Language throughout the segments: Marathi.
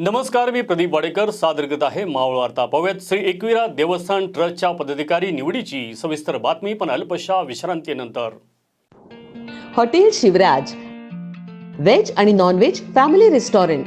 नमस्कार मी प्रदीप वाडेकर. सादर करत आहे मावळ वार्ता. पाहूयात श्री एकविरा देवस्थान ट्रस्टच्या पदाधिकारी निवडीची सविस्तर बातमी. पण अल्पशा विश्रांतीनंतर. हॉटेल शिवराज. व्हेज आणि non veg family restaurant.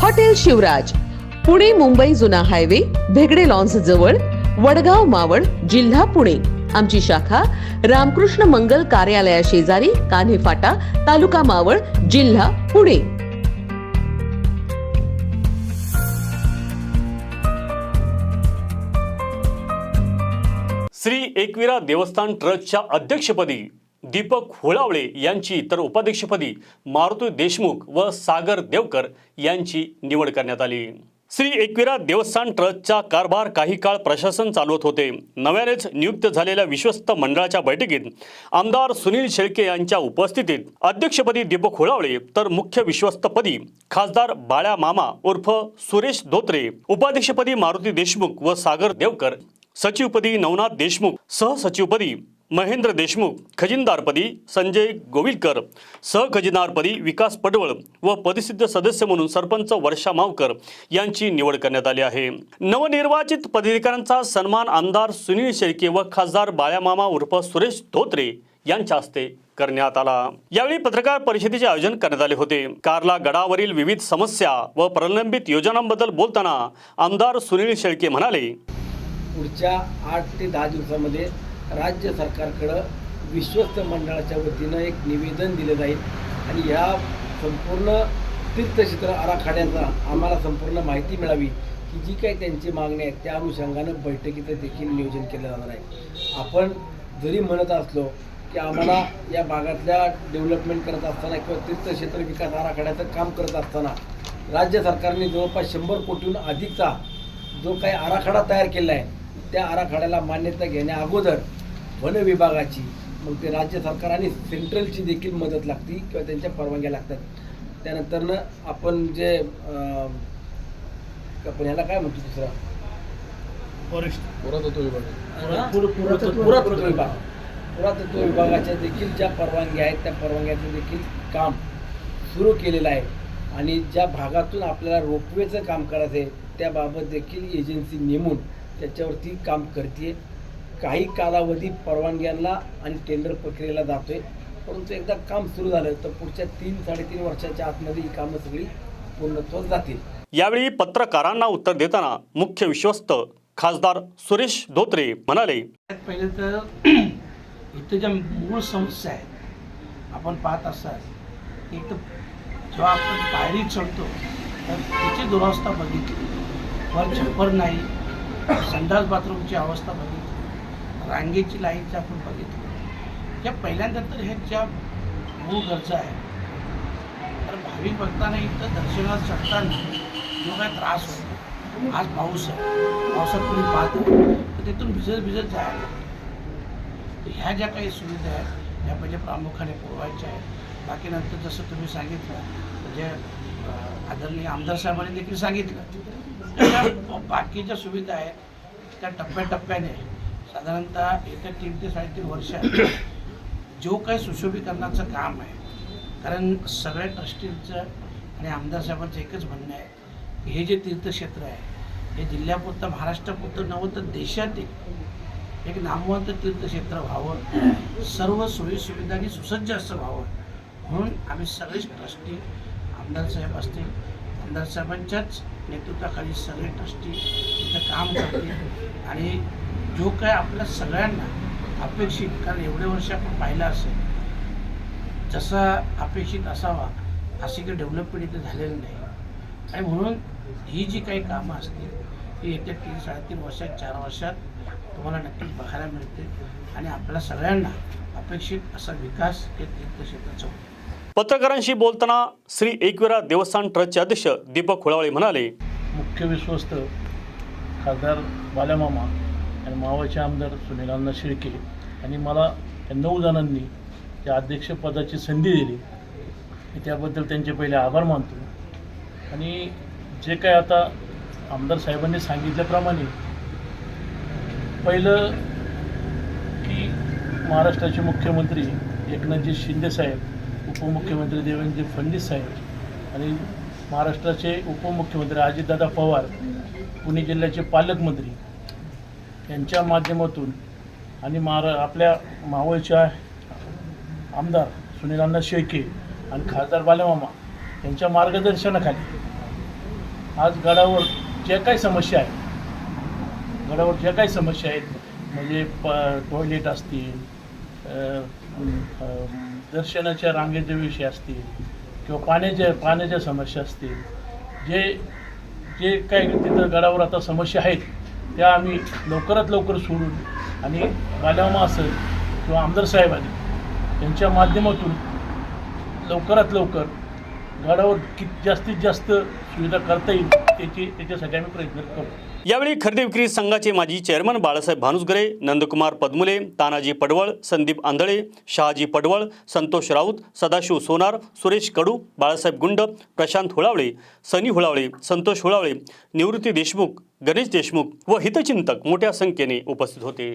Hotel Shivraj Pune Mumbai जुना हायवे भेगडे लॉन्स जवळ वडगाव मावळ जिल्हा पुणे. आमची शाखा रामकृष्ण मंगल कार्यालया शेजारी कान्हे फाटा तालुका मावळ जिल्हा पुणे. श्री एकविरा देवस्थान ट्रस्टच्या अध्यक्षपदी दीपक होळावळे यांची तर उपाध्यक्षपदी मारुती देशमुख व सागर देवकर यांची निवड करण्यात आली. श्री एकविरा देवस्थान ट्रस्टचा कारभार काही काळ प्रशासन चालवत होते. नव्यानेच नियुक्त झालेल्या विश्वस्त मंडळाच्या बैठकीत आमदार सुनील शेळके यांच्या उपस्थितीत अध्यक्षपदी दीपक होळावळे तर मुख्य विश्वस्तपदी खासदार बाळ्या मामा उर्फ सुरेश धोत्रे उपाध्यक्षपदी मारुती देशमुख व सागर देवकर सचिवपदी नवनाथ देशमुख सहसचिवपदी महेंद्र देशमुख खजिनदारपदी संजय गोविलकर सहखजिनदारपदी विकास पडवळ व पदसिद्ध सदस्य म्हणून सरपंच वर्षा मावकर यांची निवड करण्यात आली आहे. नवनिर्वाचित पदाधिकाऱ्यांचा सन्मान आमदार सुनील शेळके व खासदार बाळ्यामामा उर्फ सुरेश धोत्रे यांच्या हस्ते करण्यात आला. यावेळी पत्रकार परिषदेचे आयोजन करण्यात आले होते. कारला गडावरील विविध समस्या व प्रलंबित योजनांबद्दल बोलताना आमदार सुनील शेळके म्हणाले पुढच्या आठ ते दहा दिवसामध्ये राज्य सरकारकडं विश्वस्त मंडळाच्या वतीनं एक निवेदन दिलं जाईल. आणि ह्या संपूर्ण तीर्थक्षेत्र आराखड्याचा आम्हाला संपूर्ण माहिती मिळावी. की जी काही त्यांची मागणी आहे त्या अनुषंगानं बैठकीचं देखील नियोजन केलं जाणार आहे. आपण जरी म्हणत असलो की आम्हाला या भागातल्या डेव्हलपमेंट करत असताना किंवा तीर्थक्षेत्र विकास आराखड्याचं काम करत असताना राज्य सरकारने जवळपास शंभर कोटीहून अधिकचा जो काही आराखडा तयार केला आहे त्या आराखड्याला मान्यता घेण्या अगोदर वन विभागाची मग ते राज्य सरकार आणि सेंट्रलची देखील मदत लागती किंवा त्यांच्या परवानग्या लागतात. त्यानंतरनं आपण जे आपण ह्याला काय म्हणतो दुसरा? पुरा- पुरातत्व पुरातत्व विभाग. पुरातत्व विभागाच्या देखील ज्या परवानग्या आहेत त्या परवानग्याचं देखील काम सुरू केलेलं आहे. आणि ज्या भागातून आपल्याला रोपवेचं काम करायचं आहे त्याबाबत देखील एजन्सी नेमून त्याच्यावरती काम करते काही कालावधी परवानग्यांना आणि टेंडर प्रक्रियेला जातोय. परंतु एकदा काम सुरू झालं तर पुढच्या तीन साडेतीन वर्षाच्या आतमध्ये ही कामं सगळी पूर्णत्वास जातील. यावेळी पत्रकारांना उत्तर देताना मुख्य विश्वस्त खासदार सुरेश धोत्रे म्हणाले पहिले तर इथं ज्या मूळ समस्या आहेत आपण पाहत असाल एक तर जेव्हा आपण पायरी चढतो तर त्याची दुरावस्था बघितली. वर छप्पर नाही संडास बाथरूमची अवस्था बघितली. रांगेची लाईनची आपण बघितली या पहिल्यांदा तर ह्याच्या मूळ गरजा आहे तर भाविक बघताना इथं दर्शनात चढताना जो काय त्रास होतो. आज पाऊस आहे. पावसात तुम्ही पाहतो तर तिथून भिजत भिजत जायला तर ह्या ज्या काही सुविधा आहेत ह्या पहिले प्रामुख्याने पुरवायच्या आहेत. बाकी नंतर जसं तुम्ही सांगितलं म्हणजे आदरणीय आमदार साहेबांनी देखील सांगितलं बाकीच्या सुविधा आहेत त्या टप्प्याटप्प्याने साधारणतः येत्या तीन ते साडेतीन वर्षात जो काही सुशोभीकरणाचं काम आहे कारण सगळ्या ट्रस्टींचं आणि आमदार साहेबांचं एकच म्हणणं आहे की हे जे तीर्थक्षेत्र आहे हे जिल्ह्यापुरतं महाराष्ट्रापुरतं नव्हतं तर देशातील एक नामवंत तीर्थक्षेत्र व्हावं सर्व सोयीसुविधांनी सुसज्ज असं व्हावं म्हणून आम्ही सगळेच ट्रस्टी आमदार साहेब असतील आमदार साहेबांच्याच नेतृत्वाखाली सगळे ट्रस्टी इथं काम करतील आणि जो काय आपल्या सगळ्यांना अपेक्षित कारण एवढे वर्ष आपण पाहिलं असेल जसा अपेक्षित असावा अशी काही डेव्हलपमेंट इथे झालेली नाही. आणि म्हणून ही जी काही कामं असतील ही येत्या तीन साडेतीन वर्षात चार वर्षात तुम्हाला नक्कीच बघायला मिळते आणि आपल्या सगळ्यांना अपेक्षित असा विकास हे तीर्थक्षेत्राचा होईल पत्रकारांशी बोलताना श्री एकविरा देवस्थान ट्रस्टचे अध्यक्ष दीपक खुळावळे म्हणाले मुख्य विश्वस्त खासदार बाल्यामामा आणि मावळचे आमदार सुनीलांना शिर्के आणि मला या नऊ जणांनी त्या अध्यक्षपदाची संधी दिली. मी त्याबद्दल त्यांचे पहिले आभार मानतो. आणि जे काय आता आमदार साहेबांनी सांगितल्याप्रमाणे पहिलं की महाराष्ट्राचे मुख्यमंत्री एकनाथजी शिंदेसाहेब उपमुख्यमंत्री देवेंद्र फडणवीस साहेब आणि महाराष्ट्राचे उपमुख्यमंत्री अजितदादा पवार पुणे जिल्ह्याचे पालकमंत्री यांच्या माध्यमातून आणि महारा आपल्या मावळच्या आमदार सुनीलांना शेळके आणि खासदार बालेमामा यांच्या मार्गदर्शनाखाली आज गडावर ज्या काही समस्या आहेत गडावर ज्या काही समस्या आहेत म्हणजे प टॉयलेट असतील दर्शनाच्या रांगेचे विषय असतील किंवा पाण्याच्या पाण्याच्या समस्या असतील जे जे काही तिथं गडावर आता समस्या आहेत त्या आम्ही लवकरात लवकर सोडून आणि बाल्यामा असेल किंवा आमदार साहेबांनी यांच्या माध्यमातून लवकरात लवकर गाडावर कित जास्तीत जास्त सुविधा करता येईल त्याची त्याच्यासाठी आम्ही प्रयत्न करू यावेळी खरेदी विक्री संघाचे माजी चेअरमन बाळासाहेब भानुसगरे नंदकुमार पद्मुले तानाजी पडवळ संदीप आंधळे शहाजी पडवळ संतोष राऊत सदाशिव सोनार सुरेश कडू बाळासाहेब गुंड प्रशांत हुळावळे सनी हुळावळे संतोष हुळावळे निवृत्ती देशमुख गणेश देशमुख व हितचिंतक मोठ्या संख्येने उपस्थित होते.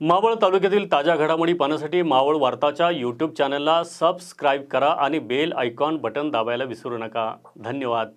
मावळ तालुक्यातील ताज्या घडामोडी पाहण्यासाठी मावळ वार्ताच्या यूट्यूब चॅनलला सबस्क्राईब करा आणि बेल आयकॉन बटन दाबायला विसरू नका. धन्यवाद.